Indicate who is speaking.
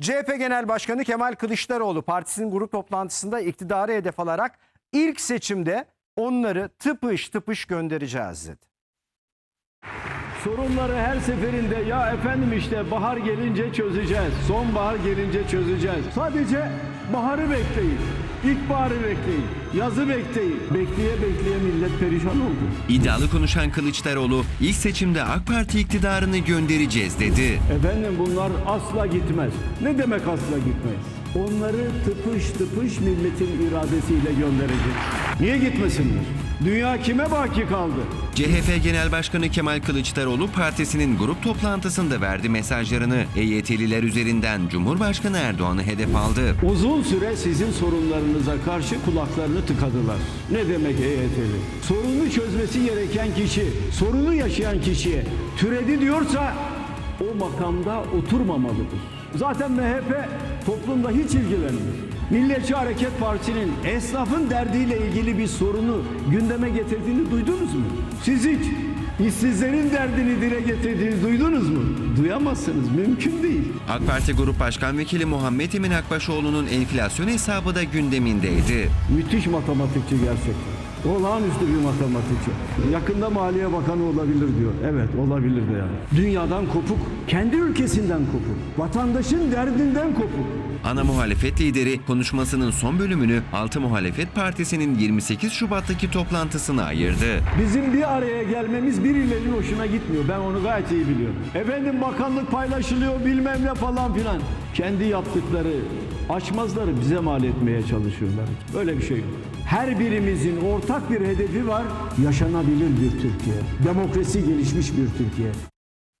Speaker 1: CHP Genel Başkanı Kemal Kılıçdaroğlu partisinin grup toplantısında iktidarı hedef alarak ilk seçimde onları tıpış tıpış göndereceğiz dedi.
Speaker 2: Sorunları her seferinde ya efendim işte bahar gelince çözeceğiz. Sonbahar gelince çözeceğiz. Sadece baharı bekleyin. İlkbaharı bekleyin. Yazı bekleyin. Bekleye bekleye millet perişan oldu.
Speaker 3: İddialı konuşan Kılıçdaroğlu ilk seçimde AK Parti iktidarını göndereceğiz dedi.
Speaker 2: Efendim bunlar asla gitmez. Ne demek asla gitmez? Onları tıpış tıpış milletin iradesiyle gönderecek. Niye gitmesinler? Dünya kime baki kaldı?
Speaker 3: CHP Genel Başkanı Kemal Kılıçdaroğlu partisinin grup toplantısında verdi mesajlarını EYT'liler üzerinden Cumhurbaşkanı Erdoğan'ı hedef aldı.
Speaker 2: Uzun süre sizin sorunlarınıza karşı kulaklarını tıkadılar. Ne demek EYT'li? Sorunu çözmesi gereken kişi, sorunu yaşayan kişiye türedi diyorsa o makamda oturmamalıdır. Zaten MHP toplumda hiç ilgilenmiyor. Milliyetçi Hareket Partisi'nin esnafın derdiyle ilgili bir sorunu gündeme getirdiğini duydunuz mu? Siz hiç işsizlerin derdini dile getirdiğini duydunuz mu? Duyamazsınız, mümkün değil.
Speaker 3: AK Parti Grup Başkan Vekili Muhammed Emin Akbaşoğlu'nun enflasyon hesabı da gündemindeydi.
Speaker 2: Müthiş matematikçi gerçekten. Olağanüstü bir matematikçi. Yakında Maliye Bakanı olabilir diyor. Evet olabilir de yani. Dünyadan kopuk, kendi ülkesinden kopuk, vatandaşın derdinden kopuk.
Speaker 3: Ana muhalefet lideri konuşmasının son bölümünü Altı Muhalefet Partisi'nin 28 Şubat'taki toplantısına ayırdı.
Speaker 2: Bizim bir araya gelmemiz birilerinin hoşuna gitmiyor. Ben onu gayet iyi biliyorum. Efendim bakanlık paylaşılıyor bilmem ne falan filan. Kendi yaptıkları açmazları bize mal etmeye çalışıyorlar. Böyle bir şey yok. Her birimizin ortak bir hedefi var. Yaşanabilir bir Türkiye. Demokrasi gelişmiş bir Türkiye.